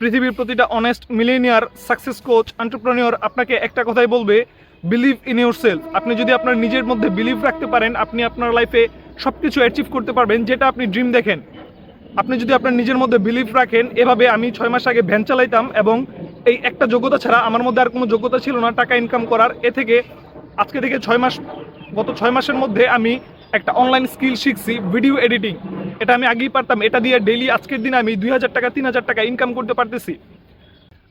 পৃথিবীর প্রতিটা honest millionaire success coach entrepreneur আপনাকে একটা কথাই বলবে বিলিভ ইন ইউর সেলফ আপনি যদি আপনার নিজের মধ্যে বিলিভ রাখতে পারেন, আপনি আপনার লাইফে সব কিছু অ্যাচিভ করতে পারবেন যেটা আপনি ড্রিম দেখেন। আপনি যদি আপনার নিজের মধ্যে বিলিভ রাখেন, এভাবে আমি ছয় মাস আগে ভ্যান চালাইতাম এবং এই একটা যোগ্যতা ছাড়া আমার মধ্যে আর কোনো যোগ্যতা ছিল না, টাকা ইনকাম করার। এ থেকে আজকে থেকে ছয় মাস, গত ছয় মাসের মধ্যে আমি একটা অনলাইন স্কিল শিখছি ভিডিও এডিটিং এটা আমি আগেই পারতাম, এটা দিয়ে ডেইলি আজকের দিনে আমি দুই হাজার টাকা, তিন হাজার টাকা ইনকাম করতে পারতেছি।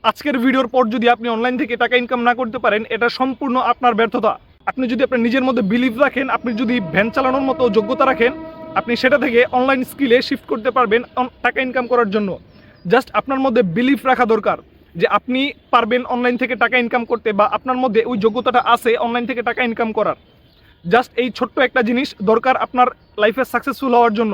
আজকের ভিডিওর পর যদি আপনি অনলাইন থেকে টাকা ইনকাম না করতে পারেন, এটা সম্পূর্ণ আপনার ব্যর্থতা। আপনি যদি আপনার নিজের মধ্যে বিলিভ রাখেন, আপনি যদি ভ্যান চালানোর মতো যোগ্যতা রাখেন, আপনি সেটা থেকে অনলাইন স্কিলে শিফট করতে পারবেন টাকা ইনকাম করার জন্য। জাস্ট আপনার মধ্যে বিলিভ রাখা দরকার যে আপনি পারবেন অনলাইন থেকে টাকা ইনকাম করতে বা আপনার মধ্যে ওই যোগ্যতাটা আছে অনলাইন থেকে টাকা ইনকাম করার। জাস্ট এই ছোট্ট একটা জিনিস দরকার আপনার লাইফে সাকসেসফুল হওয়ার জন্য।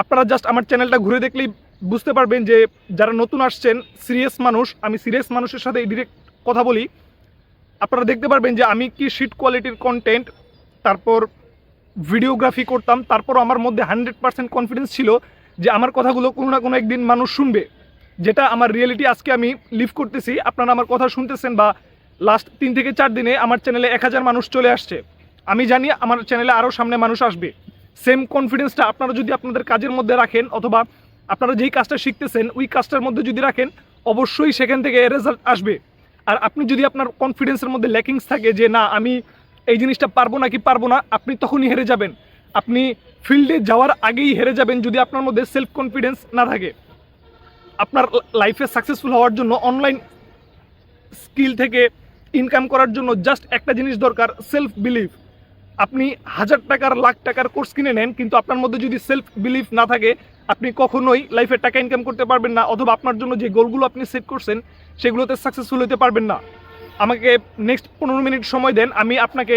আপনারা জাস্ট আমার চ্যানেলটা ঘুরে দেখলেই বুঝতে পারবেন যে যারা নতুন আসছেন সিরিয়াস মানুষ, আমি সিরিয়াস মানুষের সাথে ডিরেক্ট কথা বলি, আপনারা দেখতে পারবেন যে আমি কি শিট কোয়ালিটির কন্টেন্ট তারপর ভিডিওগ্রাফি করতাম, তারপর আমার মধ্যে হান্ড্রেড পার্সেন্ট কনফিডেন্স ছিল যে আমার কথাগুলো কোনো না কোনো একদিন মানুষ শুনবে, যেটা আমার রিয়েলিটি আজকে আমি লিভ করতেছি, আপনারা আমার কথা শুনতেছেন বা লাস্ট তিন থেকে চার দিনে আমার চ্যানেলে এক হাজার মানুষ চলে আসছে। আমি জানি আমার চ্যানেলে আরও সামনে মানুষ আসবে। সেম কনফিডেন্সটা আপনারা যদি আপনাদের কাজের মধ্যে রাখেন অথবা আপনারা যেই কাজটা শিখতেছেন, ওই কাজটার মধ্যে যদি রাখেন, অবশ্যই সেখান থেকে রেজাল্ট আসবে। আর আপনি যদি আপনার কনফিডেন্সের মধ্যে ল্যাকিংস থাকে যে, না, আমি এই জিনিসটা পারব না কি পারব না, আপনি তখনই হেরে যাবেন। আপনি ফিল্ডে যাওয়ার আগেই হেরে যাবেন যদি আপনার মধ্যে সেলফ কনফিডেন্স না থাকে। আপনার লাইফে সাকসেসফুল হওয়ার জন্য অনলাইন স্কিল থেকে ইনকাম করার জন্য জাস্ট একটা জিনিস দরকার সেলফ বিলিভ আপনি হাজার টাকার, লাখ টাকার কোর্স কিনে নেন, কিন্তু আপনার মধ্যে যদি সেলফ বিলিভ না থাকে, আপনি কখনোই লাইফে টাকা ইনকাম করতে পারবেন না, অথবা আপনার জন্য যে গোলগুলো আপনি সেট করছেন, সেগুলোতে সাকসেসফুল হতে পারবেন না। আমাকে নেক্সট পনেরো মিনিট সময় দেন, আমি আপনাকে,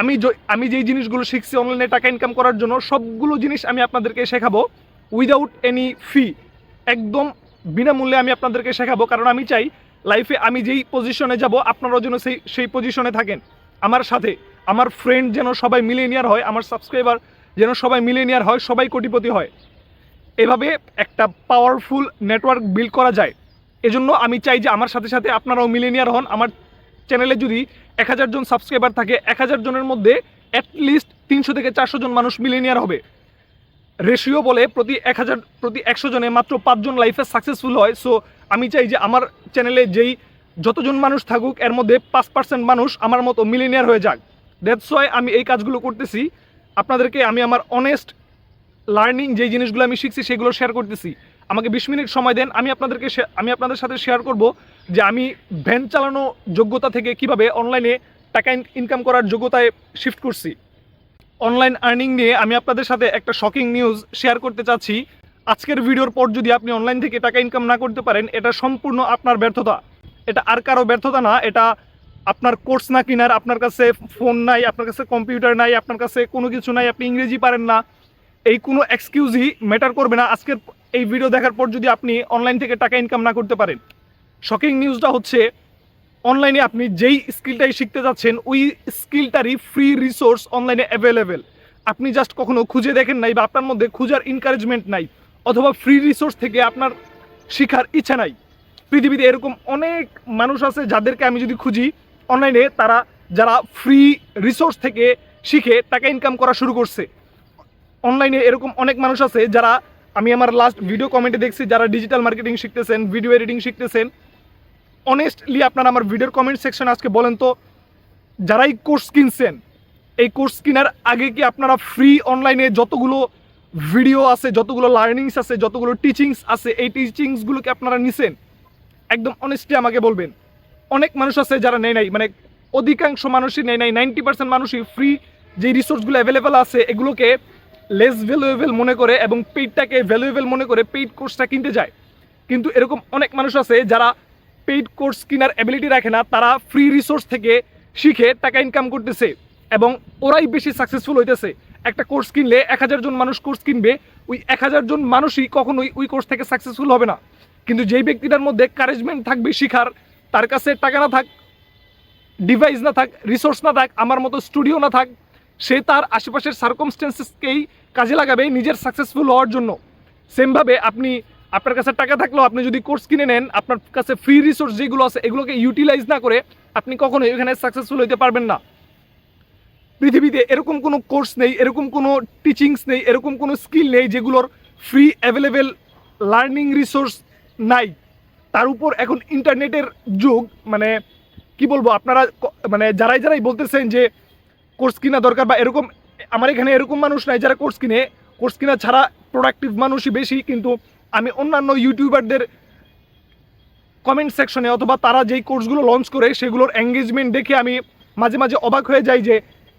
আমি আমি যেই জিনিসগুলো শিখছি অনলাইনে টাকা ইনকাম করার জন্য, সবগুলো জিনিস আমি আপনাদেরকে শেখাবো উইদাউট এনি ফি একদম বিনামূল্যে আমি আপনাদেরকে শেখাবো, কারণ আমি চাই লাইফে আমি যেই পজিশনে যাব, আপনারাও যেন সেই সেই পজিশনে থাকেন। আমার সাথে। আমার ফ্রেন্ড যেন সবাই মিলেনিয়ার হয়, আমার সাবস্ক্রাইবার যেন সবাই মিলেনিয়ার হয়, সবাই কোটিপতি হয়। এভাবে একটা পাওয়ারফুল নেটওয়ার্ক বিল্ড করা যায়। এজন্য আমি চাই যে আমার সাথে সাথে আপনারাও মিলেনিয়ার হন। আমার চ্যানেলে যদি এক হাজার জন সাবস্ক্রাইবার থাকে, এক হাজার জনের মধ্যে অ্যাটলিস্ট তিনশো থেকে চারশো জন মানুষ মিলেনিয়ার হবে। রেশিও বলে প্রতি এক হাজার, প্রতি একশো জনে মাত্র পাঁচজন লাইফে সাকসেসফুল হয়। সো আমি চাই যে আমার চ্যানেলে যেই যতজন মানুষ থাকুক, এর মধ্যে পাঁচ পার্সেন্ট মানুষ আমার মতো মিলিনিয়ার হয়ে যাক। দ্যাটস ওয়াই আমি এই কাজগুলো করতেছি। আপনাদেরকে আমি আমার অনেস্ট লার্নিং যেই জিনিসগুলো আমি শিখছি সেগুলো শেয়ার করতেছি। আমাকে বিশ মিনিট সময় দেন, আমি আপনাদেরকে আমি আপনাদের সাথে শেয়ার করব যে আমি ভ্যান চালানো যোগ্যতা থেকে কীভাবে অনলাইনে টাকা ইনকাম করার যোগ্যতায় শিফট করছি। অনলাইন আর্নিং নিয়ে আমি আপনাদের সাথে একটা শকিং নিউজ শেয়ার করতে চাচ্ছি। আজকের ভিডিওর পর যদি আপনি অনলাইন থেকে টাকা ইনকাম না করতে পারেন, এটা সম্পূর্ণ আপনার ব্যর্থতা। এটা আর কারও ব্যর্থতা না, এটা আপনার কোর্স না কিনার, আপনার কাছে ফোন নাই, আপনার কাছে কম্পিউটার নাই, আপনার কাছে কোনো কিছু নাই, আপনি ইংরেজি পারেন না, এই কোনো এক্সকিউজই ম্যাটার করবে না। আজকের এই ভিডিও দেখার পর যদি আপনি অনলাইন থেকে টাকা ইনকাম না করতে পারেন শকিং নিউজটা হচ্ছে অনলাইনে আপনি যেই স্কিলটাই শিখতে যাচ্ছেন, ওই স্কিলটারই ফ্রি রিসোর্স অনলাইনে অ্যাভেলেবেল আপনি জাস্ট কখনো খুঁজে দেখেন নাই বা আপনার মধ্যে খুঁজার এনকারেজমেন্ট নাই, অথবা ফ্রি রিসোর্স থেকে আপনার শেখার ইচ্ছা নাই। পৃথিবীতে এরকম অনেক মানুষ আছে যাদেরকে আমি যদি খুঁজি অনলাইনে তারা যারা ফ্রি রিসোর্স থেকে শিখে টাকা ইনকাম করা শুরু করছে। অনলাইনে এরকম অনেক মানুষ আছে যারা, আমি আমার লাস্ট ভিডিও কমেন্টে দেখছি, যারা ডিজিটাল মার্কেটিং শিখতেছেন ভিডিও এডিটিং শিখতেছেন। অনেস্টলি আপনারা আমার ভিডিওর কমেন্ট সেকশন আজকে বলেন তো, যারাই কোর্স কিনছেন, এই কোর্স কেনার আগে কি আপনারা ফ্রি অনলাইনে যতগুলো ভিডিও আছে, যতগুলো লার্নিংস আছে, যতগুলো টিচিংস আছে, এই টিচিংসগুলোকে আপনারা নিছেন? একদম অনেস্টলি আমাকে বলবেন। অনেক মানুষ আছে যারা নেয় নাই মানে অধিকাংশ মানুষই নেয় নাই। নাইনটি পার্সেন্ট মানুষই ফ্রি যে রিসোর্সগুলো অ্যাভেলেবেল আছে, এগুলোকে লেস ভ্যালুয়েবল মনে করে এবং পেইডটাকে ভ্যালুয়েবল মনে করে পেইড কোর্সটা কিনতে যায়। কিন্তু এরকম অনেক মানুষ আছে যারা পেইড কোর্স কেনার অ্যাবিলিটি রাখে না, তারা ফ্রি রিসোর্স থেকে শিখে টাকা ইনকাম করতেছে এবং ওরাই বেশি সাকসেসফুল হইতেছে। একটা কোর্স কিনলে এক হাজার জন মানুষ কোর্স কিনবে, ওই এক হাজার জন মানুষই কখনোই ওই কোর্স থেকে সাকসেসফুল হবে না। কিন্তু যেই ব্যক্তিটার মধ্যে কারেজমেন্ট থাকবে শিখার তার কাছে টাকা না থাক ডিভাইস না থাক রিসোর্স না থাক, আমার মতো স্টুডিও না থাক, সে তার আশেপাশের সার্কমস্টেন্সেসকেই কাজে লাগাবে নিজের সাকসেসফুল হওয়ার জন্য। সেমভাবে আপনি, আপনার কাছে টাকা থাকলেও আপনি যদি কোর্স কিনে নেন, আপনার কাছে ফ্রি রিসোর্স যেগুলো আছে, এগুলোকে ইউটিলাইজ না করে, আপনি কখনোই এখানে সাকসেসফুল হতে পারবেন না। পৃথিবীতে এরকম কোনো কোর্স নেই, এরকম কোনো টিচিংস নেই, এরকম কোনো স্কিল নেই যেগুলোর ফ্রি অ্যাভেলেবেল লার্নিং রিসোর্স নাই। তার উপর এখন ইন্টারনেটের যুগ মানে কি বলব, আপনারা মানে যারাই যারাই বলতেছেন যে কোর্স কিনা দরকার বা এরকম, আমার এখানে এরকম মানুষ নাই যারা কোর্স কিনে। কোর্স কিনা ছাড়া প্রোডাক্টিভ মানুষই বেশি, কিন্তু আমি অন্যান্য ইউটিউবারদের কমেন্ট সেকশনে অথবা তারা যেই কোর্সগুলো লঞ্চ করে, সেগুলোর এঙ্গেজমেন্ট দেখে আমি মাঝে মাঝে অবাক হয়ে যাই যে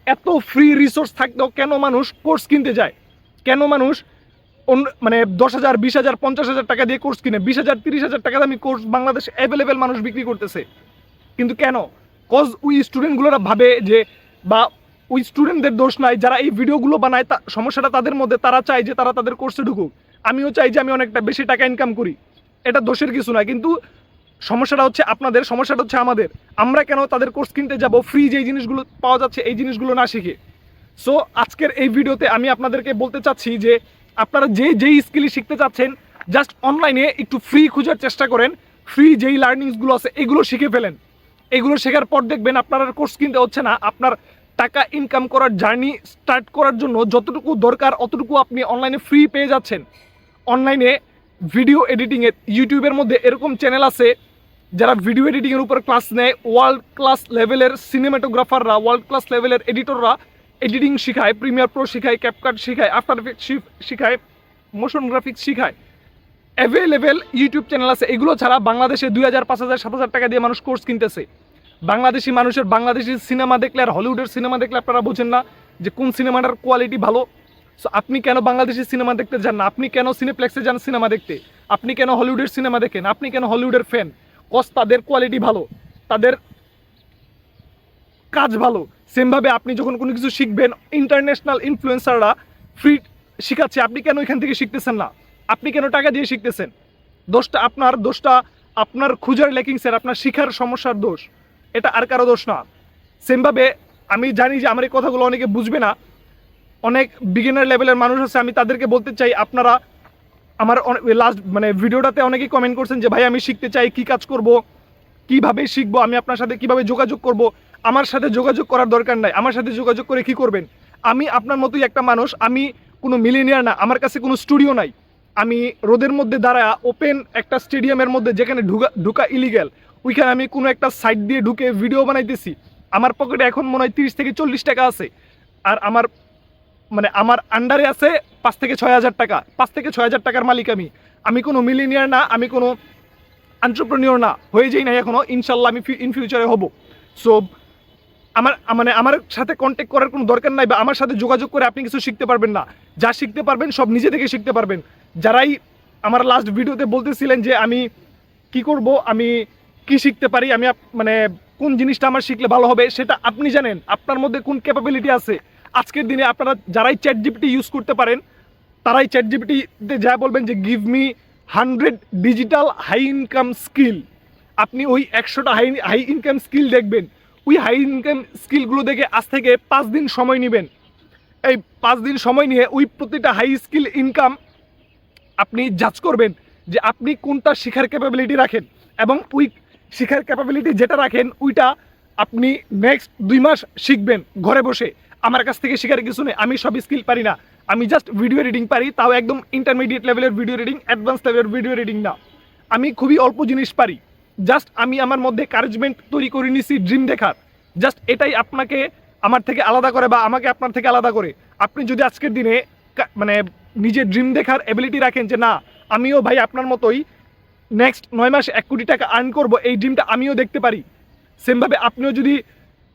এত ফ্রি রিসোর্স থাকতেও কেন মানুষ কোর্স কিনতে যায়? কেন মানুষ মানে দশ হাজার, বিশ হাজার, পঞ্চাশ হাজার টাকা দিয়ে কোর্স কিনে, বিশ হাজার, তিরিশ হাজার টাকা দামি কোর্স বাংলাদেশ অ্যাভেলেবেল মানুষ বিক্রি করতেছে। কিন্তু কেন? কজ ওই স্টুডেন্টগুলোরা ভাবে যে, বা ওই স্টুডেন্টদের দোষ নাই, যারা এই ভিডিওগুলো বানায়, তা, সমস্যাটা তাদের মধ্যে, তারা চায় যে তারা তাদের কোর্সে ঢুকুক। আমিও চাই যে আমি অনেকটা বেশি টাকা ইনকাম করি। এটা দোষের কিছু না কিন্তু সমস্যাটা হচ্ছে আপনাদের, সমস্যাটা হচ্ছে আমাদের। আমরা কেন তাদের কোর্স কিনতে যাব? ফ্রি যেই জিনিসগুলো পাওয়া যাচ্ছে, এই জিনিসগুলো না শিখে। সো আজকের এই ভিডিওতে আমি আপনাদেরকে বলতে চাচ্ছি যে আপনারা যে যেই স্কিলই শিখতে চাচ্ছেন জাস্ট অনলাইনে একটু ফ্রি খোঁজার চেষ্টা করেন। ফ্রি যেই লার্নিংসগুলো আছে, এগুলো শিখে ফেলেন। এগুলো শেখার পর দেখবেন আপনার কোর্স কিনতে হচ্ছে না। আপনার টাকা ইনকাম করার জার্নি স্টার্ট করার জন্য যতটুকু দরকার, অতটুকু আপনি অনলাইনে ফ্রি পেয়ে যাচ্ছেন। অনলাইনে ভিডিও এডিটিংয়ে ইউটিউবের মধ্যে এরকম চ্যানেল আছে, যারা ভিডিও এডিটিংয়ের উপর ক্লাস নেয়। ওয়ার্ল্ড ক্লাস লেভেলের সিনেমাটোগ্রাফাররা ওয়ার্ল্ড ক্লাস লেভেলের এডিটররা এডিটিং শেখায়, প্রিমিয়ার প্রো শেখায় ক্যাপকাট শেখায় আফটার এফেক্ট শেখায় মোশন গ্রাফিক্স শেখায়। অ্যাভেলেবেল ইউটিউব চ্যানেল আছে। এগুলো ছাড়া বাংলাদেশে দুই হাজার, পাঁচ হাজার, সাত হাজার টাকা দিয়ে মানুষ কোর্স কিনতেছে। বাংলাদেশি মানুষের, বাংলাদেশি সিনেমা দেখলে আর হলিউডের সিনেমা দেখলে আপনারা বোঝেন না যে কোন সিনেমাটার কোয়ালিটি ভালো। সো আপনি কেন বাংলাদেশি সিনেমা দেখতে যান না? আপনি কেন সিনেপ্লেক্সে যান সিনেমা দেখতে? আপনি কেন হলিউডের সিনেমা দেখেন? আপনি কেন হলিউডের ফ্যান কস তাদের কোয়ালিটি ভালো। তাদের কাজ ভালো। সেমভাবে আপনি যখন কোনো কিছু শিখবেন ইন্টারন্যাশনাল ইনফ্লুয়েন্সাররা ফ্রি শিখাচ্ছে, আপনি কেন এখান থেকে শিখতেছেন না? আপনি কেন টাকা দিয়ে শিখতেছেন? দোষটা আপনার দোষটা আপনার খুঁজার লেকিংসের আপনার শিখার সমস্যার দোষ। এটা আর কারও দোষ না। সেমভাবে আমি জানি যে আমার এই কথাগুলো অনেকে বুঝবে না। অনেক বিগিনার লেভেলের মানুষ আছে, আমি তাদেরকে বলতে চাই, আপনারা আমার লাস্ট মানে ভিডিওটাতে অনেকেই কমেন্ট করছেন যে, ভাই, আমি শিখতে চাই, কি কাজ করব? কীভাবে শিখব? আমি আপনার সাথে কীভাবে যোগাযোগ করব? আমার সাথে যোগাযোগ করার দরকার নাই। আমার সাথে যোগাযোগ করে কি করবেন? আমি আপনার মতোই একটা মানুষ, আমি কোনো মিলিনিয়ার না, আমার কাছে কোনো স্টুডিও নাই। আমি রোদের মধ্যে দাঁড়া ওপেন একটা স্টেডিয়ামের মধ্যে যেখানে ঢুকা ঢুকা ইলিগ্যাল ওইখানে আমি কোনো একটা সাইড দিয়ে ঢুকে ভিডিও বানাইতেছি। আমার পকেটে এখন মনে হয় তিরিশ থেকে চল্লিশ টাকা আছে। আর আমার মানে আমার আন্ডারে আছে পাঁচ থেকে ছয় হাজার টাকা। পাঁচ থেকে ছয় হাজার টাকার মালিক আমি। আমি কোনো মিলিনিয়ার না, আমি কোনো আন্টারপ্রেনিয়র না। হয়ে যাই নাই এখনও ইনশাল্লাহ আমি ইন ফিউচারে হব। সো আমার মানে আমার সাথে কন্ট্যাক্ট করার কোনো দরকার নাই বা আমার সাথে যোগাযোগ করে আপনি কিছু শিখতে পারবেন না। যা শিখতে পারবেন, সব নিজে থেকে শিখতে পারবেন। যারাই আমার লাস্ট ভিডিওতে বলতেছিলেন যে আমি কি করব, আমি কি শিখতে পারি, আমি মানে কোন জিনিসটা আমার শিখলে ভালো হবে, সেটা আপনি জানেন। আপনার মধ্যে কোন ক্যাপাবিলিটি আছে? আজকের দিনে আপনারা যারাই চ্যাট জিপিটি ইউজ করতে পারেন, তারাই চ্যাট জিপিটিতে যা বলবেন যে give me hundred digital high income skill আপনি ওই একশোটা হাই হাই ইনকাম স্কিল দেখবেন। ওই হাই ইনকাম স্কিলগুলো দেখে আজ থেকে পাঁচ দিন সময় নেবেন। এই পাঁচ দিন সময় নিয়ে ওই প্রতিটা হাই স্কিল ইনকাম আপনি জাজ করবেন যে আপনি কোনটা শেখার ক্যাপাবিলিটি রাখেন এবং ওই শেখার ক্যাপাবিলিটি যেটা রাখেন, ওইটা আপনি নেক্সট দুই মাস শিখবেন ঘরে বসে। আমার কাছ থেকে শেখার কিছু নেই, আমি সব স্কিল পারি না। আমি জাস্ট ভিডিও এডিটিং পারি, তাও একদম ইন্টারমিডিয়েট লেভেলের ভিডিও এডিটিং অ্যাডভান্স লেভেলের ভিডিও এডিটিং না। আমি খুবই অল্প জিনিস পারি। জাস্ট আমি আমার মধ্যে কারেজমেন্ট তৈরি করে নিছি ড্রিম দেখার। জাস্ট এটাই আপনাকে আমার থেকে আলাদা করে বা আমাকে আপনার থেকে আলাদা করে। আপনি যদি আজকের দিনে মানে নিজের ড্রিম দেখার এবিলিটি রাখেন যে না, আমিও ভাই আপনার মতোই নেক্সট নয় মাসে এক কোটি টাকা আর্ন করব, এই ড্রিমটা আমিও দেখতে পারি। সেমভাবে আপনিও যদি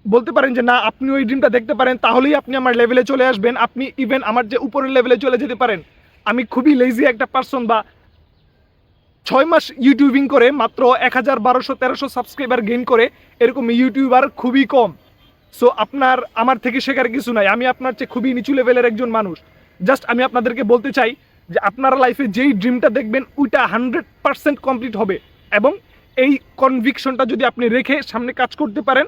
বলতে পারেন যে না আপনি ওই ড্রিমটা দেখতে পারেন, তাহলেই আপনি আমার লেভেলে চলে আসবেন। আপনি ইভেন আমার যে উপরের লেভেলে চলে যেতে পারেন। আমি খুবই লেজি একটা পার্সন বা ছয় মাস ইউটিউবিং করে মাত্র এক হাজার বারোশো, তেরোশো সাবস্ক্রাইবার গেইন করে এরকম ইউটিউবার খুবই কম। সো আপনার, আমার থেকে শেখার কিছু নাই। আমি আপনার চেয়ে খুবই নিচু লেভেলের একজন মানুষ। জাস্ট আমি আপনাদেরকে বলতে চাই যে আপনার লাইফে যেই ড্রিমটা দেখবেন, ওইটা হান্ড্রেড পারসেন্ট কমপ্লিট হবে। এবং এই কনভিকশনটা যদি আপনি রেখে সামনে কাজ করতে পারেন,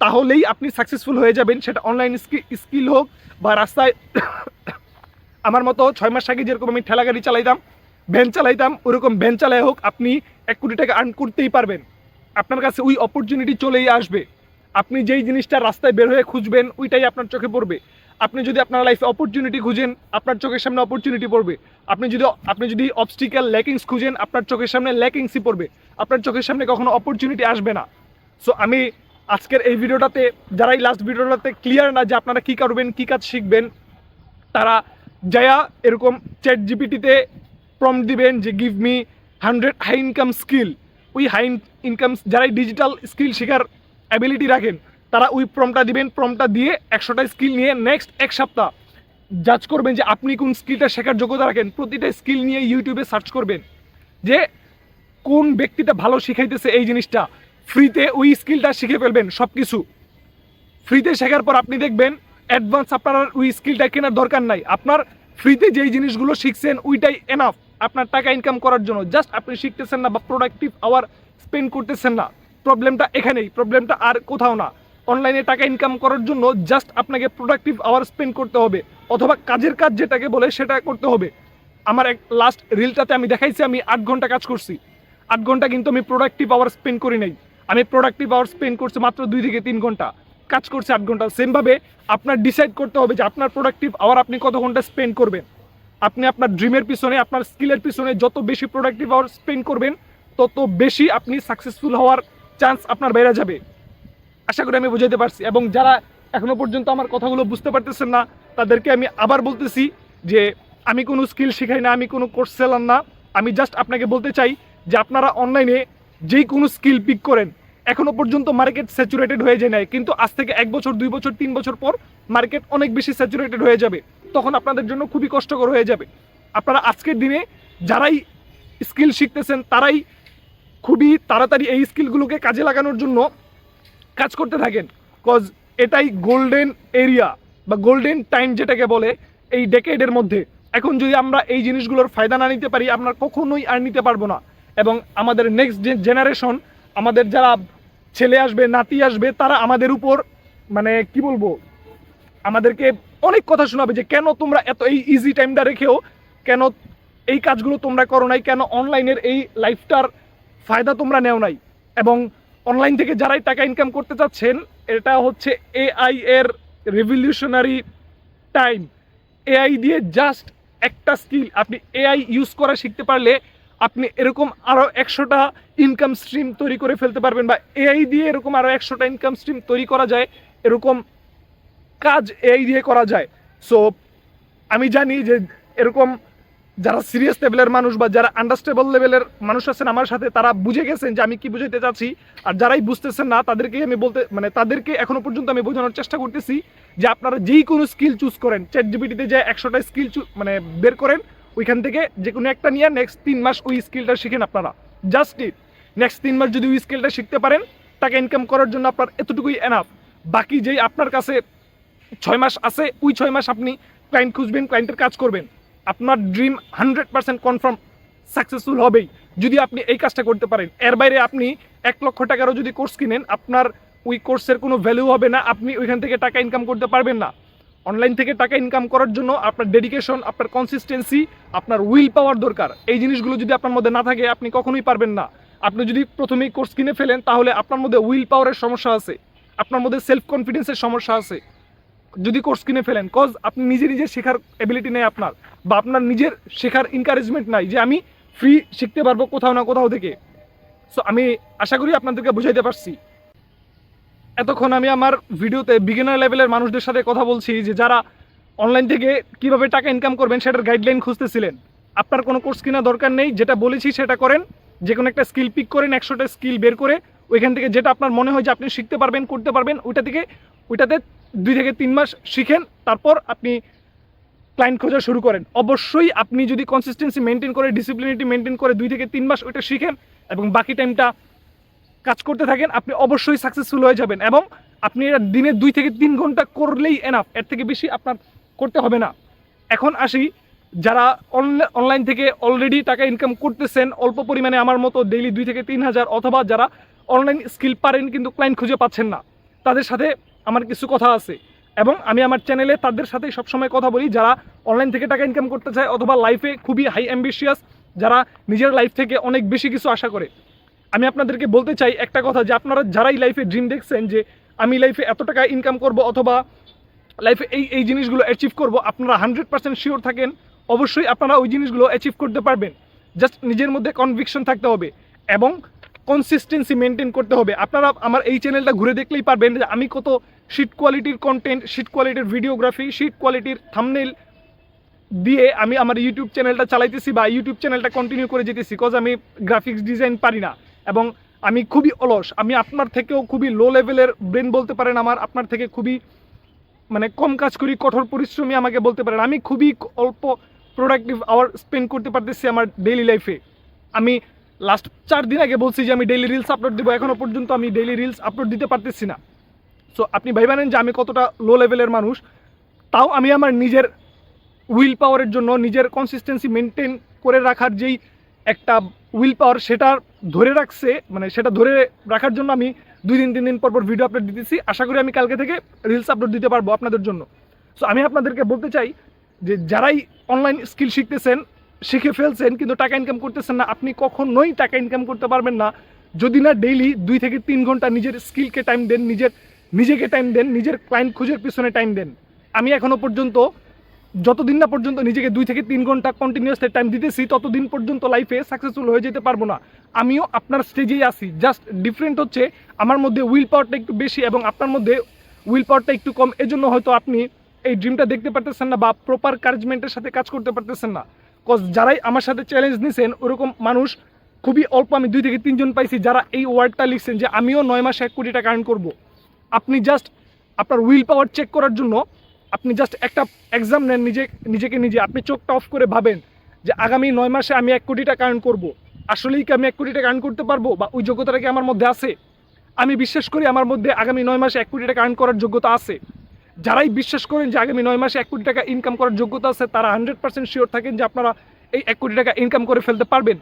তাহলেই আপনি সাকসেসফুল হয়ে যাবেন। সেটা অনলাইন স্কিল হোক বা রাস্তায়, আমার মতো ছয় মাস আগে যেরকম আমি ঠেলা গাড়ি চালাইতাম ভ্যান চালাইতাম, ওরকম ভ্যান চালাই হোক, আপনি এক কোটি টাকা আর্ন করতেই পারবেন। আপনার কাছে ওই অপরচুনিটি চলেই আসবে। আপনি যেই জিনিসটা রাস্তায় বের হয়ে খুঁজবেন, ওইটাই আপনার চোখে পড়বে। আপনি যদি আপনার লাইফে অপরচুনিটি খুঁজেন, আপনার চোখের সামনে অপরচুনিটি পড়বে। আপনি যদি আপনি যদি অবস্টিক্যাল ল্যাকিংস খুঁজেন, আপনার চোখের সামনে ল্যাকিংসই পড়বে। আপনার চোখের সামনে কখনো অপরচুনিটি আসবে না। সো আমি আজকের এই ভিডিওটাতে, যারাই লাস্ট ভিডিওটাতে ক্লিয়ার না যে আপনারা কী করবেন, কী কাজ শিখবেন, তারা যায়া এরকম চ্যাট জিপিটিতে প্রম দিবেন যে give me hundred high income skill ওই হাই ইনকাম যারাই ডিজিটাল স্কিল শেখার অ্যাবিলিটি রাখেন, তারা ওই প্রমটা দিবেন প্রমটা দিয়ে একশোটা স্কিল নিয়ে নেক্সট এক সপ্তাহ জাজ করবেন যে আপনি কোন স্কিলটা শেখার যোগ্যতা রাখেন। প্রতিটা স্কিল নিয়ে ইউটিউবে সার্চ করবেন যে কোন ব্যক্তিটা ভালো শিখাইতেছে এই জিনিসটা। ফ্রিতে ওই স্কিলটা শিখে ফেলবেন সব কিছু ফ্রিতে শেখার পর আপনি দেখবেন অ্যাডভান্স আপনার ওই স্কিলটা কেনার দরকার নাই। আপনার ফ্রিতে যেই জিনিসগুলো শিখছেন, ওইটাই এনাফ আপনার টাকা ইনকাম করার জন্য। জাস্ট আপনি শিখতেছেন না বা প্রোডাক্টিভ আওয়ার স্পেন্ড করতেছেন না। প্রবলেমটা এখানেই প্রবলেমটা আর কোথাও না। অনলাইনে টাকা ইনকাম করার জন্য জাস্ট আপনাকে প্রোডাক্টিভ আওয়ার স্পেন্ড করতে হবে, অথবা কাজের কাজ যেটাকে বলে সেটা করতে হবে। আমার এক লাস্ট রিলটাতে আমি দেখাইছি, আমি আট ঘণ্টা কাজ করছি। আট ঘণ্টা কিন্তু আমি প্রোডাক্টিভ আওয়ার স্পেন্ড করি নাই। আমি প্রোডাক্টিভ আওয়ার স্পেন্ড করছি মাত্র দুই থেকে তিন ঘণ্টা। কাজ করছে আট ঘণ্টা। সেমভাবে আপনার ডিসাইড করতে হবে যে আপনার প্রোডাক্টিভ আওয়ার আপনি কত ঘণ্টা স্পেন্ড করবেন। আপনি আপনার ড্রিমের পিছনে, আপনার স্কিলের পিছনে যত বেশি প্রোডাক্টিভ আওয়ার স্পেন্ড করবেন, তত বেশি আপনি সাকসেসফুল হওয়ার চান্স আপনার বেড়ে যাবে। আশা করি আমি বুঝাইতে পারছি। এবং যারা এখনও পর্যন্ত আমার কথাগুলো বুঝতে পারতেছেন না, তাদেরকে আমি আবার বলতেছি যে আমি কোনো স্কিল শেখাই না, আমি কোনো কোর্স সেলার না। আমি জাস্ট আপনাকে বলতে চাই যে আপনারা অনলাইনে যেই কোনো স্কিল পিক করেন এখনও পর্যন্ত মার্কেট স্যাচুরেটেড হয়ে যায় নাই। কিন্তু আজ থেকে এক বছর, দুই বছর, তিন বছর পর মার্কেট অনেক বেশি স্যাচুরেটেড হয়ে যাবে। তখন আপনাদের জন্য খুবই কষ্টকর হয়ে যাবে। আপনারা আজকের দিনে যারাই স্কিল শিখতেছেন, তারাই খুবই তাড়াতাড়ি এই স্কিলগুলোকে কাজে লাগানোর জন্য কাজ করতে থাকেন। কজ এটাই গোল্ডেন এরিয়া বা গোল্ডেন টাইম যেটাকে বলে এই ডেকেডের মধ্যে। এখন যদি আমরা এই জিনিসগুলোর ফায়দা না নিতে পারি, আমরা কখনোই আর নিতে পারব না। এবং আমাদের নেক্সট জেনারেশন আমাদের যারা ছেলে আসবে, নাতি আসবে, তারা আমাদের উপর মানে কি বলব, আমাদেরকে অনেক কথা শোনাবে যে কেন তোমরা এত এই ইজি টাইমটা রেখেও কেন এই কাজগুলো তোমরা করো নাই, কেন অনলাইনের এই লাইফটার ফায়দা তোমরা নেও নাই। এবং অনলাইন থেকে যারাই টাকা ইনকাম করতে চাচ্ছেন, এটা হচ্ছে এআই এর রেভলিউশনারি টাইম এআই দিয়ে জাস্ট একটা স্কিল আপনি এআই ইউজ করা শিখতে পারলে আপনি এরকম আরও একশোটা ইনকাম স্ট্রিম তৈরি করে ফেলতে পারবেন বা এআই দিয়ে এরকম আরও একশোটা ইনকাম স্ট্রিম তৈরি করা যায়, এরকম কাজ এআই দিয়ে করা যায়। সো আমি জানি যে এরকম যারা সিরিয়াস লেভেলের মানুষ বা যারা আন্ডারস্টেবল লেভেলের মানুষ আছেন আমার সাথে, তারা বুঝে গেছেন যে আমি কি বুঝাইতে চাচ্ছি। আর যারাই বুঝতেছেন না তাদেরকে আমি বলতে মানে তাদেরকে এখনও পর্যন্ত আমি বোঝানোর চেষ্টা করতেছি যে আপনারা যেই কোনো স্কিল চুজ করেন চ্যাট জিবিটিতে যে একশোটা স্কিল মানে বের করেন, ওইখান থেকে যে কোনো একটা নিয়ে নেক্সট তিন মাস ওই স্কিলটা শিখেন আপনারা। জাস্ট ইট নেক্সট তিন মাস যদি ওই স্কিলটা শিখতে পারেন টাকা ইনকাম করার জন্য আপনার এতটুকুই এনাফ বাকি যেই আপনার কাছে ছয় মাস আছে, ওই ছয় মাস আপনি ক্লায়েন্ট খুঁজবেন ক্লায়েন্টের কাজ করবেন। আপনার dream hundred percent confirm successful হবেই। যদি আপনি এই কাজটা করতে পারেন, এর বাইরে আপনি এক লক্ষ টাকারও যদি কোর্স কিনেন, আপনার ওই কোর্সের কোনো ভ্যালু হবে না, আপনি ওইখান থেকে টাকা ইনকাম করতে পারবেন না। অনলাইন থেকে টাকা ইনকাম করার জন্য আপনার ডেডিকেশন আপনার কনসিস্টেন্সি আপনার উইল পাওয়ার দরকার। এই জিনিসগুলো যদি আপনার মধ্যে না থাকে, আপনি কখনোই পারবেন না। আপনি যদি প্রথমেই কোর্স কিনে ফেলেন, তাহলে আপনার মধ্যে উইল পাওয়ারের সমস্যা আছে। আপনার মধ্যে সেলফ কনফিডেন্সের সমস্যা আছে। যদি কোর্স কিনে ফেলেন কজ আপনি নিজে নিজে শেখার এবিলিটি নেই আপনার বা আপনার নিজের শেখার এনকারেজমেন্ট নাই যে আমি ফ্রি শিখতে পারব কোথাও না কোথাও থেকে। সো আমি আশা করি আপনাদেরকে বুঝাইতে পারছি। এতক্ষণ আমি আমার ভিডিওতে বিগিনার লেভেলের মানুষদের সাথে কথা বলছি যে যারা অনলাইন থেকে কীভাবে টাকা ইনকাম করবেন, সেটার গাইডলাইন খুঁজতেছিলেন। আপনার কোনো কোর্স কেনা দরকার নেই, যেটা বলেছি সেটা করেন। যে কোনো একটা স্কিল পিক করেন একশোটা স্কিল বের করে ওইখান থেকে যেটা আপনার মনে হয় যে আপনি শিখতে পারবেন, করতে পারবেন, ওইটা থেকে, ওইটাতে দুই থেকে তিন মাস শিখেন, তারপর আপনি ক্লায়েন্ট খোঁজা শুরু করেন। অবশ্যই আপনি যদি কনসিস্টেন্সি মেনটেন করে ডিসিপ্লিনিটি মেনটেন করে দুই থেকে তিন মাস ওইটা শিখেন এবং বাকি টাইমটা কাজ করতে থাকেন, আপনি অবশ্যই সাকসেসফুল হয়ে যাবেন এবং আপনি এটা দিনে দুই থেকে তিন ঘণ্টা করলেই এনাফ এর থেকে বেশি আপনার করতে হবে না। এখন আসি যারা অনলাইন থেকে অলরেডি টাকা ইনকাম করতেছেন, অল্প পরিমাণে আমার মতো ডেইলি দুই থেকে তিন হাজার অথবা যারা অনলাইন স্কিল পারেন কিন্তু ক্লায়েন্ট খুঁজে পাচ্ছেন না, তাদের সাথে আমার কিছু কথা আছে। এবং আমি আমার চ্যানেলে তাদের সাথে সবসময় কথা বলি, যারা অনলাইন থেকে টাকা ইনকাম করতে চায় অথবা লাইফে খুবই হাই অ্যাম্বিশিয়াস যারা নিজের লাইফ থেকে অনেক বেশি কিছু আশা করে। আমি আপনাদেরকে বলতে চাই একটা কথা যে আপনারা যারাই লাইফে ড্রিম দেখছেন যে আমি লাইফে এত টাকা ইনকাম করব অথবা লাইফে এই এই জিনিসগুলো অ্যাচিভ করব, আপনারা হান্ড্রেড পার্সেন্ট শিওর থাকেন। অবশ্যই আপনারা ওই জিনিসগুলো অ্যাচিভ করতে পারবেন। জাস্ট নিজের মধ্যে কনভিকশন থাকতে হবে এবং কনসিস্টেন্সি মেনটেন করতে হবে। আপনারা আমার এই চ্যানেলটা ঘুরে দেখলেই পারবেন যে আমি কত শিট কোয়ালিটির কন্টেন্ট শিট কোয়ালিটির ভিডিওগ্রাফি শিট কোয়ালিটির থামনেল দিয়ে আমি আমার ইউটিউব চ্যানেলটা চালাইতেছি বা ইউটিউব চ্যানেলটা কন্টিনিউ করে যেতেছি। কজ আমি গ্রাফিক্স ডিজাইন পারি না এবং আমি খুবই অলস। আমি আপনার থেকেও খুবই লো লেভেলের ব্রেন বলতে পারেন আমার। আপনার থেকে খুবই মানে কম কাজ করি, কঠোর পরিশ্রমী আমাকে বলতে পারেন। আমি খুবই অল্প প্রোডাক্টিভ আওয়ার স্পেন্ড করতে পারতেছি আমার ডেইলি লাইফে আমি লাস্ট চার দিন আগে বলছি যে আমি ডেইলি রিলস আপলোড দেবো এখনও পর্যন্ত আমি ডেইলি রিলস আপলোড দিতে পারতেছি না। সো আপনি ভাইবানেন যে আমি কতটা লো লেভেলের মানুষ, তাও আমি আমার নিজের উইল পাওয়ারের জন্য, নিজের কনসিস্টেন্সি মেনটেন করে রাখার যেই একটা উইল পাওয়ার সেটা ধরে রাখছে মানে সেটা ধরে রাখার জন্য আমি দুই দিন, তিন দিন পর পর ভিডিও আপলোড দিতেছি। আশা করি আমি কালকে থেকে রিলস আপলোড দিতে পারব আপনাদের জন্য। সো আমি আপনাদেরকে বলতে চাই যে যারাই অনলাইন স্কিল শিখতেছেন, শিখে ফেলছেন, কিন্তু টাকা ইনকাম করতেছেন না, আপনি কখনোই টাকা ইনকাম করতে পারবেন না। যদি না ডেইলি দুই থেকে তিন ঘণ্টা নিজের স্কিলকে টাইম দেন, নিজের, নিজেকে টাইম দেন, নিজের ক্লায়েন্ট খুঁজের পিছনে টাইম দেন। আমি এখনও পর্যন্ত, যতদিন না পর্যন্ত নিজেকে দুই থেকে তিন ঘণ্টা কন্টিনিউসলি টাইম দিতেছি, ততদিন পর্যন্ত লাইফে সাকসেসফুল হয়ে যেতে পারব না। আমিও আপনার স্টেজেই আছি। জাস্ট ডিফারেন্ট হচ্ছে, আমার মধ্যে উইল পাওয়ারটা একটু বেশি এবং আপনার মধ্যে উইল পাওয়ারটা একটু কম। এজন্য হয়তো আপনি এই ড্রিমটা দেখতে পারতেছেন না বা প্রপার কারেজমেন্টের সাথে কাজ করতে পারতেছেন না। কজ যারাই আমার সাথে চ্যালেঞ্জ নিছেন, ওরকম মানুষ খুবই অল্প আমি দুই থেকে তিনজন পাইছি যারা এই ওয়ার্ডটা লিখছেন যে আমিও নয় মাসে এক কোটি টাকা আর্ন করব। আপনি জাস্ট আপনার উইল পাওয়ার চেক করার জন্য আপনি জাস্ট একটা এক্সাম নেন নিজে, নিজেকে নিজে। আপনি চোখটা অফ করে ভাবেন যে আগামী নয় মাসে আমি এক কোটি টাকা আর্ন করব। আসলেই কি আমি এক কোটি টাকা আর্ন করতে পারব বা ওই যোগ্যতাটা কি আমার মধ্যে আছে? আমি বিশ্বাস করি আমার মধ্যে আগামী নয় মাসে এক কোটি টাকা আর্ন করার যোগ্যতা আছে। যারাই বিশ্বাস করেন যে আগামী নয় মাসে এক কোটি টাকা ইনকাম করার যোগ্যতা আছে, তারা হান্ড্রেড পার্সেন্ট শিওর থাকেন যে আপনারা এই এক কোটি টাকা ইনকাম করে ফেলতে পারবেন।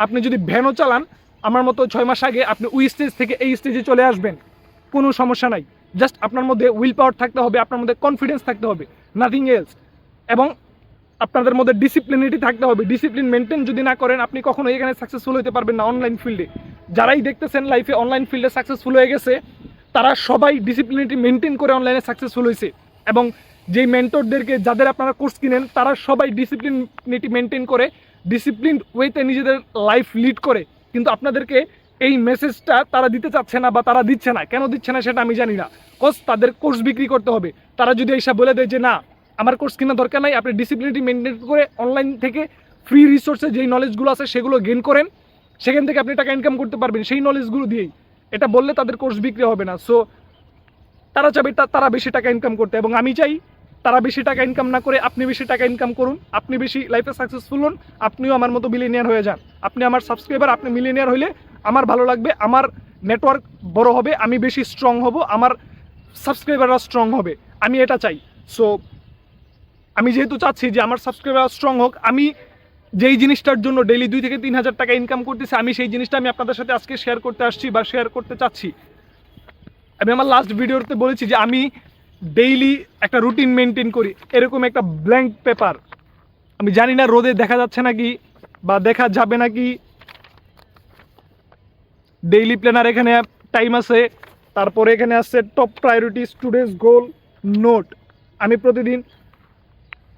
আপনি যদি ভ্যানও চালান, আমার মতো ছয় মাস আগে আপনি ওই স্টেজ থেকে এই স্টেজে চলে আসবেন। কোনো সমস্যা নাই। জাস্ট আপনার মধ্যে উইল পাওয়ার থাকতে হবে, আপনার মধ্যে কনফিডেন্স থাকতে হবে নাথিং এলস এবং আপনাদের মধ্যে ডিসিপ্লিনিটি থাকতে হবে। ডিসিপ্লিন মেনটেন যদি না করেন, আপনি কখনো এখানে সাকসেসফুল হতে পারবেন না অনলাইন ফিল্ডে যারাই দেখতেছেন লাইফে অনলাইন ফিল্ডে সাকসেসফুল হয়ে গেছে তারা সবাই ডিসিপ্লিনিটি মেনটেন করে অনলাইনে সাকসেসফুল হয়েছে এবং যেই মেন্টরদেরকে যাদের আপনারা কোর্স কিনেন, তারা সবাই ডিসিপ্লিনিটি মেনটেন করে ডিসিপ্লিন ওয়েতে নিজেদের লাইফ লিড করে। কিন্তু আপনাদেরকে এই মেসেজটা তারা দিতে চাচ্ছে না বা তারা দিচ্ছে না। কেন দিচ্ছে না সেটা আমি জানি না। কোর্স তাদের কোর্স বিক্রি করতে হবে। তারা যদি এইসব বলে দেয় যে, না, আমার কোর্স কেনার দরকার নাই, আপনি ডিসিপ্লিনিটি মেনটেন করে অনলাইন থেকে ফ্রি রিসোর্সে যেই নলেজগুলো আছে সেগুলো গেন করেন, সেখান থেকে আপনি টাকা ইনকাম করতে পারবেন। সেই নলেজগুলো দিয়েই। এটা বললে তাদের কোর্স বিক্রি হবে না। সো তারা চাবে তারা বেশি টাকা ইনকাম করতে। এবং আমি চাই তারা বেশি টাকা ইনকাম না করে আপনি বেশি টাকা ইনকাম করুন। আপনি বেশি লাইফে সাকসেসফুল হন, আপনিও আমার মতো মিলিনিয়ার হয়ে যান। আপনি আমার সাবস্ক্রাইবার আপনি মিলিনিয়ার হলে আমার ভালো লাগবে, আমার নেটওয়ার্ক বড় হবে, আমি বেশি স্ট্রং হব, আমার সাবস্ক্রাইবাররা স্ট্রং হবে। আমি এটা চাই। সো আমি যেহেতু চাচ্ছি যে আমার সাবস্ক্রাইবার স্ট্রং হোক, আমি যেই জিনিসটার জন্য ডেইলি দুই থেকে তিন হাজার টাকা ইনকাম করতেছি, আমি সেই জিনিসটা আমি আপনাদের সাথে আজকে শেয়ার করতে আসছি বা শেয়ার করতে চাচ্ছি। আমি আমার লাস্ট ভিডিওতে বলেছি যে আমি ডেইলি একটা রুটিন মেনটেন করি, এরকম একটা ব্ল্যাঙ্ক পেপার আমি জানি না রোদে দেখা যাচ্ছে নাকি বা দেখা যাবে নাকি। ডেইলি প্ল্যানার এখানে টাইম আছে, তারপরে এখানে আছে top priority students goal note আমি প্রতিদিন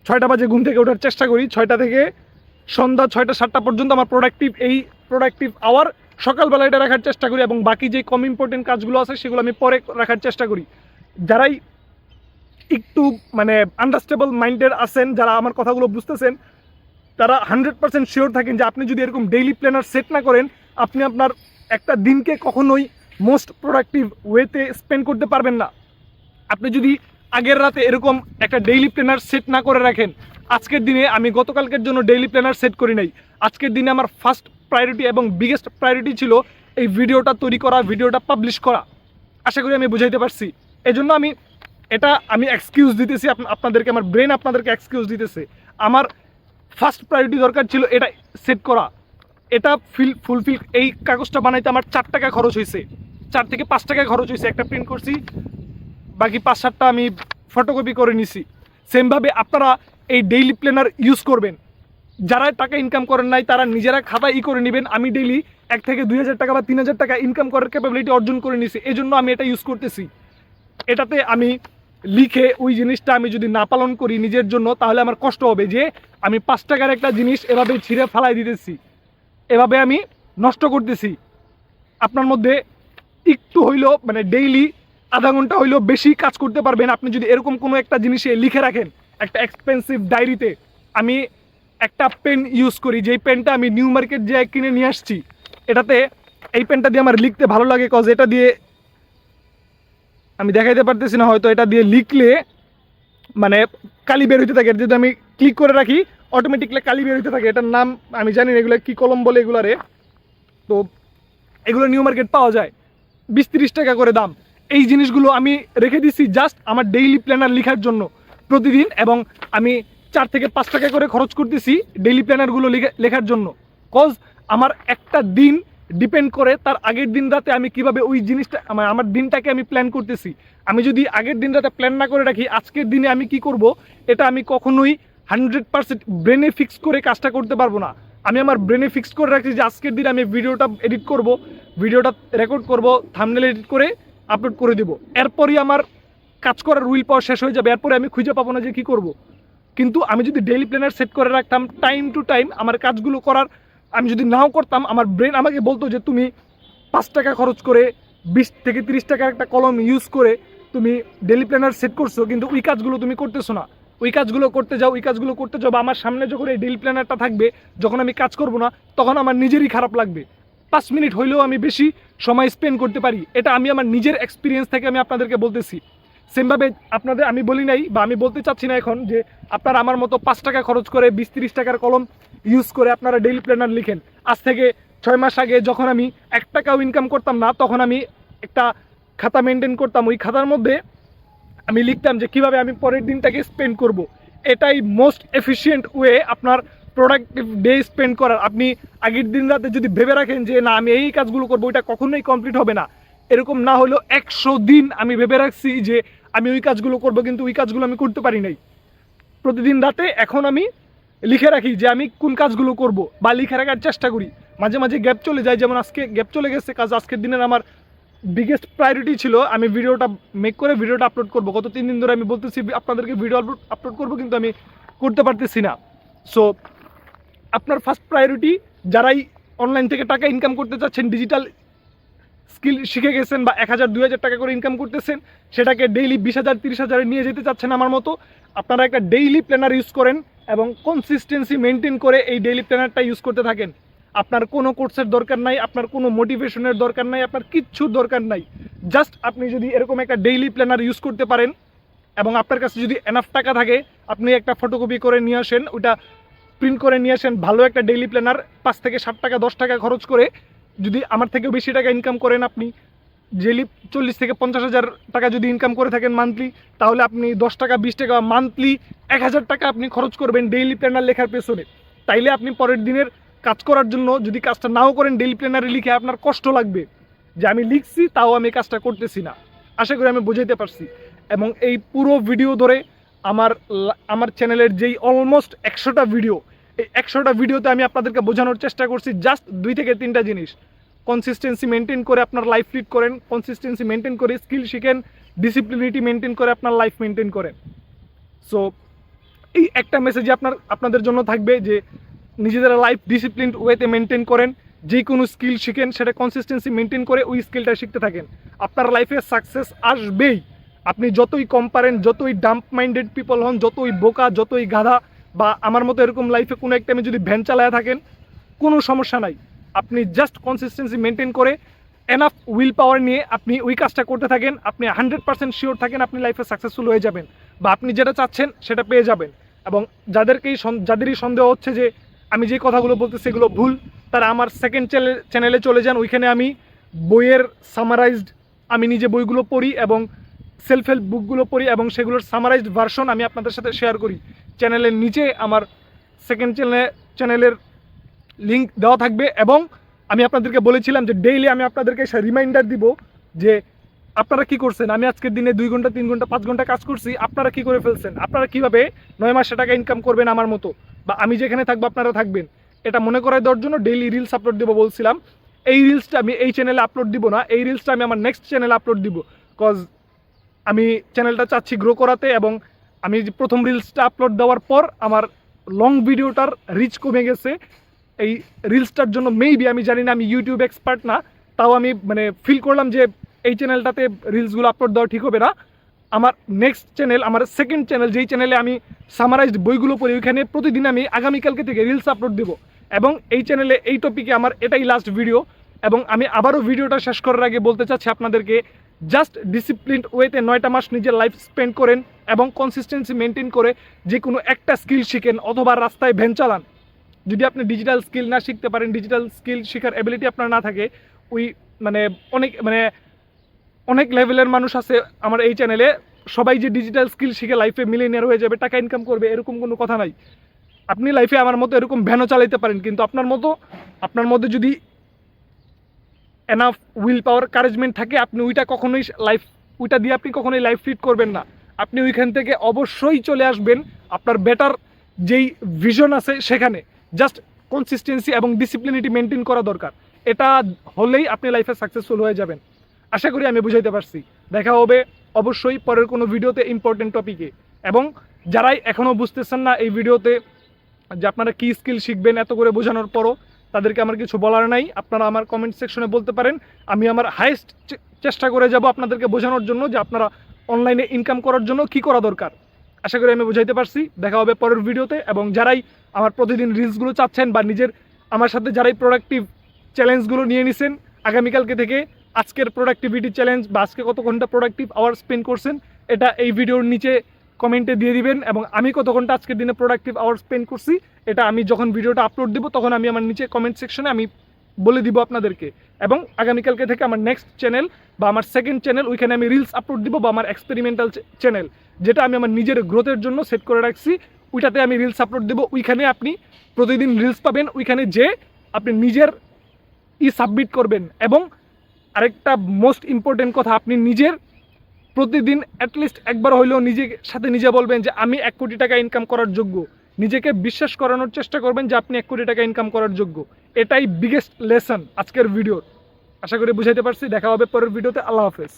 ছয়টা বাজে ঘুম থেকে ওঠার চেষ্টা করি, ছয়টা থেকে সন্ধ্যা ছয়টা, সাতটা পর্যন্ত আমার প্রোডাক্টিভ এই প্রোডাক্টিভ আওয়ার সকালবেলা এটা রাখার চেষ্টা করি এবং বাকি যে কম ইম্পর্টেন্ট কাজগুলো আছে সেগুলো আমি পরে রাখার চেষ্টা করি। যারাই একটু মানে আন্ডারস্টেবল মাইন্ডের আছেন, যারা আমার কথাগুলো বুঝতেছেন, তারা হান্ড্রেড পার্সেন্ট শিওর থাকেন যে আপনি যদি এরকম ডেইলি প্ল্যানার সেট না করেন, আপনি আপনার একটা দিনকে কখনোই মোস্ট প্রোডাক্টিভ ওয়েতে স্পেন্ড করতে পারবেন না। আপনি যদি আগের রাতে এরকম একটা ডেইলি প্ল্যানার সেট না করে রাখেন। আজকের দিনে আমি গতকালকের জন্য ডেইলি প্ল্যানার সেট করি নাই। আজকের দিনে আমার ফার্স্ট প্রায়োরিটি এবং বিগেস্ট প্রায়োরিটি ছিল এই ভিডিওটা তৈরি করা, ভিডিওটা পাবলিশ করা। আশা করি আমি বুঝাইতে পারছি। এজন্য আমি এটা আমি এক্সকিউজ দিতেছি আপনাদেরকে, আমার ব্রেন আপনাদেরকে এক্সকিউজ দিতেছে। আমার ফার্স্ট প্রায়োরিটি দরকার ছিল এটা সেট করা। এটা ফিল ফুলফিল এই কাগজটা বানাইতে আমার চার টাকা খরচ হয়েছে চার থেকে পাঁচ টাকা খরচ হয়েছে একটা প্রিন্ট করছি। বাকি পাঁচ সাতটা আমি ফটোকপি করে নিছি। সেমভাবে আপনারা এই ডেইলি প্ল্যানার ইউজ করবেন। যারা টাকা ইনকাম করেন নাই, তারা নিজেরা খাতা ই করে নেবেন। আমি ডেইলি এক থেকে দুই হাজার টাকা বা তিন হাজার টাকা ইনকাম করার ক্যাপাবিলিটি অর্জন করে নিছি। এই জন্য আমি এটা ইউজ করতেছি। এটাতে আমি লিখে ওই জিনিসটা আমি যদি না পালন করি নিজের জন্য, তাহলে আমার কষ্ট হবে যে আমি পাঁচ টাকার একটা জিনিস এভাবে ছিঁড়ে ফালাই দিতেছি। এভাবে আমি নষ্ট করতেছি। আপনার মধ্যে একটু হইলেও মানে ডেইলি আধা ঘণ্টা হইলেও বেশি কাজ করতে পারবেন। আপনি যদি এরকম কোনো একটা জিনিসে লিখে রাখেন, একটা এক্সপেন্সিভ ডায়েরিতে আমি একটা পেন ইউজ করি, যেই পেনটা আমি নিউ মার্কেট যে কিনে নিয়ে আসছি, এটাতে এই পেনটা দিয়ে আমার লিখতে ভালো লাগে কজ এটা দিয়ে আমি দেখাইতে পারতেছি না, হয়তো এটা দিয়ে লিখলে মানে কালি বের হইতে থাকে। যদি আমি ক্লিক করে রাখি অটোমেটিকলি কালি বের হইতে থাকে। এটার নাম আমি জানি না, এগুলো কি কলম বলে এগুলারে। তো এগুলো নিউ মার্কেট পাওয়া যায়। বিশ তিরিশ টাকা করে দাম। এই জিনিসগুলো আমি রেখে দিচ্ছি জাস্ট আমার ডেইলি প্ল্যানার লেখার জন্য প্রতিদিন এবং আমি চার থেকে পাঁচ টাকা করে খরচ করতেছি ডেইলি প্ল্যানারগুলো লেখার জন্য। কজ আমার একটা দিন ডিপেন্ড করে তার আগের দিন রাতে আমি কীভাবে ওই জিনিসটা, আমার আমার দিনটাকে আমি প্ল্যান করতেছি। আমি যদি আগের দিন রাতে প্ল্যান না করে রাখি, আজকের দিনে আমি কি করব? এটা আমি কখনোই হান্ড্রেড পার্সেন্ট ব্রেনে ফিক্স করে কাজটা করতে পারব না। আমি আমার ব্রেনে ফিক্স করে রাখছি যে আজকের দিন আমি ভিডিওটা এডিট করব ভিডিওটা রেকর্ড করব থামনেল এডিট করে আপলোড করে দেবো। এরপরই আমার কাজ করার উইল পাওয়া শেষ হয়ে যাবে। এরপরে আমি খুঁজে পাবো না যে কী করব। কিন্তু আমি যদি ডেইলি প্ল্যানার সেট করে রাখতাম টাইম টু টাইম আমার কাজগুলো করার আমি যদি নাও করতাম, আমার ব্রেন আমাকে বলতো যে তুমি পাঁচ টাকা খরচ করে বিশ থেকে তিরিশ টাকার একটা কলম ইউজ করে তুমি ডেলি প্ল্যানার সেট করছ, কিন্তু ওই কাজগুলো তুমি করতেছো না। ওই কাজগুলো করতে যাও, ওই কাজগুলো করতে যাও বা আমার সামনে যখন এই ডেলি প্ল্যানারটা থাকবে, যখন আমি কাজ করব না, তখন আমার নিজেরই খারাপ লাগবে। পাঁচ মিনিট হইলেও আমি বেশি সময় স্পেন্ড করতে পারি। এটা আমি আমার নিজের এক্সপিরিয়েন্স থেকে আমি আপনাদেরকে বলতেছি। সেমভাবে আপনাদের আমি বলি নাই বা আমি বলতে চাচ্ছি না এখন যে আপনারা আমার মতো পাঁচ টাকা খরচ করে বিশ তিরিশ টাকার কলম ইউজ করে আপনারা ডেইলি প্ল্যানার লিখেন। আজ থেকে ছয় মাস আগে যখন আমি এক টাকাও ইনকাম করতাম না, তখন আমি একটা খাতা মেনটেন করতাম। ওই খাতার মধ্যে আমি লিখতাম যে কীভাবে আমি পরের দিনটাকে স্পেন্ড করব। এটাই মোস্ট এফিসিয়েন্ট ওয়ে আপনার প্রোডাক্টিভ ডে স্পেন্ড করার, আপনি আগের দিন রাতে যদি ভেবে রাখেন যে, না, আমি এই কাজগুলো করব, ওইটা কখনোই কমপ্লিট হবে না। এরকম না হলেও একশো দিন আমি ভেবে রাখছি যে, আমি ওই কাজগুলো করব, কিন্তু ওই কাজগুলো আমি করতে পারি নাই। প্রতিদিন রাতে এখন আমি লিখে রাখি যে, আমি কোন কাজগুলো করব? বা লিখে রাখার চেষ্টা করি। মাঝে মাঝে গ্যাপ চলে যায়, যেমন আজকে গ্যাপ চলে গেছে কাজ, আজকের দিনের আমার বিগেস্ট প্রায়োরিটি ছিল, আমি ভিডিওটা মেক করে ভিডিওটা আপলোড করব। গত তিন দিন ধরে আমি বলতেছি, আপনাদেরকে ভিডিও আপলোড আপলোড করব, কিন্তু আমি করতে পারতেছি না। সো আপনার ফার্স্ট প্রায়োরিটি যারাই অনলাইন থেকে টাকা ইনকাম করতে চাচ্ছেন ডিজিটাল স্কিল শিখে গেছেন বা এক হাজার, দুই হাজার টাকা করে ইনকাম করতেছেন, সেটাকে ডেইলি বিশ হাজার, তিরিশ হাজারে নিয়ে যেতে চাচ্ছেন আমার মতো, আপনারা একটা ডেইলি প্ল্যানার ইউজ করেন এবং কনসিস্টেন্সি মেনটেন করে এই ডেইলি প্ল্যানারটা ইউজ করতে থাকেন। আপনার কোনো কোর্সের দরকার নাই, আপনার কোনো মোটিভেশনের দরকার নাই, আপনার কিচ্ছুর দরকার নাই। জাস্ট আপনি যদি এরকম একটা ডেইলি প্ল্যানার ইউজ করতে পারেন এবং আপনার কাছে যদি এনাফ টাকা থাকে, আপনি একটা ফটোকপি করে নিয়ে আসেন ওটা প্রিন্ট করে নিয়ে আসেন, ভালো একটা ডেইলি প্ল্যানার পাঁচ থেকে ষাট টাকা, দশ টাকা খরচ করে যদি আমার থেকেও বেশি টাকা ইনকাম করেন আপনি ডেলি চল্লিশ থেকে পঞ্চাশ হাজার টাকা যদি ইনকাম করে থাকেন মান্থলি তাহলে আপনি দশ টাকা, বিশ টাকা মান্থলি এক হাজার টাকা আপনি খরচ করবেন ডেইলি প্ল্যানার লেখার পেছনে। তাইলে আপনি পরের দিনের কাজ করার জন্য যদি কাজটা নাও করেন ডেইলি প্ল্যানারে লিখে আপনার কষ্ট লাগবে। যে আমি লিখছি, তাও আমি কাজটা করতেছি না। আশা করি আমি বুঝাইতে পারছি। এবং এই পুরো ভিডিও ধরে আমার আমার চ্যানেলের যেই অলমোস্ট একশোটা ভিডিও এই একশোটা ভিডিওতে আমি আপনাদেরকে বোঝানোর চেষ্টা করছি জাস্ট দুই থেকে তিনটা জিনিস। কনসিস্টেন্সি মেনটেন করে আপনার লাইফ লিড করেন কনসিস্টেন্সি মেনটেন করে স্কিল শিখেন ডিসিপ্লিনিটি মেনটেন করে আপনার লাইফ মেনটেন করেন। সো এই একটা মেসেজই আপনার, আপনাদের জন্য থাকবে যে নিজেদের লাইফ ডিসিপ্লিন ওয়েতে মেনটেন করেন, যে কোনো স্কিল শিখেন, সেটা কনসিস্টেন্সি মেনটেন করে ওই স্কিলটা শিখতে থাকেন। আপনার লাইফে সাকসেস আসবেই। আপনি যতই কম পারেন, যতই ডাম্প মাইন্ডেড পিপল হন, যতই বোকা, যতই গাধা, বা আমার মতো এরকম লাইফে কোনো এক টাইমে যদি ভ্যান চালায় থাকেন, কোনো সমস্যা নাই। আপনি জাস্ট কনসিস্টেন্সি মেনটেন করে এনাফ উইল পাওয়ার নিয়ে আপনি ওই কাজটা করতে থাকেন, আপনি হান্ড্রেড পার্সেন্ট শিওর থাকেন আপনি লাইফে সাকসেসফুল হয়ে যাবেন, বা আপনি যেটা চাচ্ছেন সেটা পেয়ে যাবেন। এবং যাদেরকেই যাদেরই সন্দেহ হচ্ছে যে আমি যে কথাগুলো বলতেছি সেগুলো ভুল, তারা আমার সেকেন্ড চ্যানেলে চলে যান, ওইখানে আমি বইয়ের সামারাইজড আমি নিজে বইগুলো পড়ি এবং সেলফ হেল্প বুকগুলো পড়ি এবং সেগুলোর সামারাইজড ভার্সন আমি আপনাদের সাথে শেয়ার করি। চ্যানেলের নিচে আমার সেকেন্ড চ্যানেলে চ্যানেলের লিঙ্ক দেওয়া থাকবে এবং আমি আপনাদেরকে বলেছিলাম যে ডেইলি আমি আপনাদেরকে সে রিমাইন্ডার দিব যে আপনারা কি করছেন? আমি আজকের দিনে দুই ঘণ্টা, তিন ঘণ্টা, পাঁচ ঘণ্টা কাজ করছি, আপনারা কি করে ফেলছেন? আপনারা কীভাবে নয় মাসে টাকা ইনকাম করবেন আমার মতো? বা আমি যেখানে থাকব আপনারা থাকবেন? এটা মনে করাই দেওয়ার জন্য ডেইলি রিলস আপলোড দেবো বলছিলাম। এই রিলসটা আমি এই চ্যানেলে আপলোড দিব না, এই রিলসটা আমি আমার নেক্সট চ্যানেলে আপলোড দিব। কজ আমি চ্যানেলটা চাচ্ছি গ্রো করাতে এবং আমি প্রথম রিলসটা আপলোড দেওয়ার পর আমার লং ভিডিওটার রিচ কমে গেছে। এই রিলসটার জন্য মেবি আমি জানি না, আমি ইউটিউব এক্সপার্ট না, তাও আমি মানে ফিল করলাম যে এই চ্যানেলটাতে রিলসগুলো আপলোড দেওয়া ঠিক হবে না। আমার নেক্সট চ্যানেল আমার সেকেন্ড চ্যানেল যেই চ্যানেলে আমি সামারাইজড বইগুলো পড়ি, ওইখানে প্রতিদিন আমি আগামীকালকে থেকে রিলস আপলোড দেবো। এবং এই চ্যানেলে এই টপিকে আমার এটাই লাস্ট ভিডিও এবং আমি আবারও ভিডিওটা শেষ করার আগে বলতে চাচ্ছি আপনাদেরকে জাস্ট ডিসিপ্লিন ওয়েতে নয়টা মাস নিজের লাইফ স্পেন্ড করেন এবং কনসিস্টেন্সি মেনটেন করে যে কোনো একটা স্কিল শিখেন অথবা রাস্তায় ভ্যান চালান। যদি আপনি ডিজিটাল স্কিল না শিখতে পারেন ডিজিটাল স্কিল শেখার অ্যাবিলিটি আপনার না থাকে, ওই মানে অনেক মানে অনেক লেভেলের মানুষ আছে আমার এই চ্যানেলে সবাই যে ডিজিটাল স্কিল শিখে লাইফে মিলিনিয়ার হয়ে যাবে, টাকা ইনকাম করবে, এরকম কোনো কথা নাই। আপনি লাইফে আমার মতো এরকম ভ্যানও চালাইতে পারেন, কিন্তু আপনার মতো, আপনার মধ্যে যদি এনাফ উইল পাওয়ার কারেজমেন্ট থাকে, আপনি ওইটা কখনোই লাইফ ওইটা দিয়ে আপনি কখনোই লাইফ ফিট করবেন না। আপনি ওইখান থেকে অবশ্যই চলে আসবেন আপনার বেটার যেই ভিশন আছে সেখানে। জাস্ট কনসিস্টেন্সি এবং ডিসিপ্লিনিটি মেনটেন করা দরকার। এটা হলেই আপনি লাইফে সাকসেসফুল হয়ে যাবেন। আশা করি আমি বুঝাইতে পারছি। দেখা হবে অবশ্যই পরের কোনো ভিডিওতে ইম্পর্টেন্ট টপিকে এবং যারাই এখনও বুঝতেছেন না এই ভিডিওতে যে আপনারা কী স্কিল শিখবেন, এত করে বোঝানোর পরও তাদেরকে আমার কিছু বলার নাই। আপনারা আমার কমেন্ট সেকশনে বলতে পারেন। আমি আমার হাইস্ট চেষ্টা করে যাব আপনাদেরকে বোঝানোর জন্য যে আপনারা অনলাইনে ইনকাম করার জন্য কি করা দরকার। আশা করি আমি বোঝাইতে পারছি। দেখা হবে পরের ভিডিওতে এবং যারাই আমার প্রতিদিন রিলসগুলো চাচ্ছেন বা নিজের, আমার সাথে যারাই প্রোডাক্টিভ চ্যালেঞ্জগুলো নিয়ে নিছেন, আগামীকালকে থেকে আজকের প্রোডাক্টিভিটি চ্যালেঞ্জ বা আজকে কত ঘণ্টা প্রোডাক্টিভ আওয়ার স্পেন্ড করছেন, এটা এই ভিডিওর নিচে কমেন্টে দিয়ে দিবেন এবং আমি কত ঘণ্টা আজকের দিনে প্রোডাক্টিভ আওয়ার স্পেন্ড করছি, এটা আমি যখন ভিডিওটা আপলোড দিব, তখন আমি আমার নিচে কমেন্ট সেকশনে আমি বলে দিব আপনাদেরকে। এবং আগামীকালকে থেকে আমার নেক্সট চ্যানেল বা আমার সেকেন্ড চ্যানেল ওইখানে আমি রিলস আপলোড দিব বা আমার এক্সপেরিমেন্টাল চ্যানেল যেটা আমি আমার নিজের গ্রোথের জন্য সেট করে রাখছি। ওইটাতে আমি রিলস আপলোড দেবো, ওইখানে আপনি প্রতিদিন রিলস পাবেন, ওইখানে যে আপনি নিজের ই সাবমিট করবেন। এবং আরেকটা মোস্ট ইম্পর্টেন্ট কথা, আপনি নিজের প্রতিদিন অ্যাটলিস্ট একবার হইলেও নিজের সাথে নিজে বলবেন যে আমি এক কোটি টাকা ইনকাম করার যোগ্য। নিজেকে বিশ্বাস করানোর চেষ্টা করবেন যে আপনি এক কোটি টাকা ইনকাম করার যোগ্য। এটাই বিগেস্ট লেসন আজকের ভিডিওর আশা করি বুঝাইতে পারছি। দেখা হবে পরের ভিডিওতে আল্লাহ হাফেজ।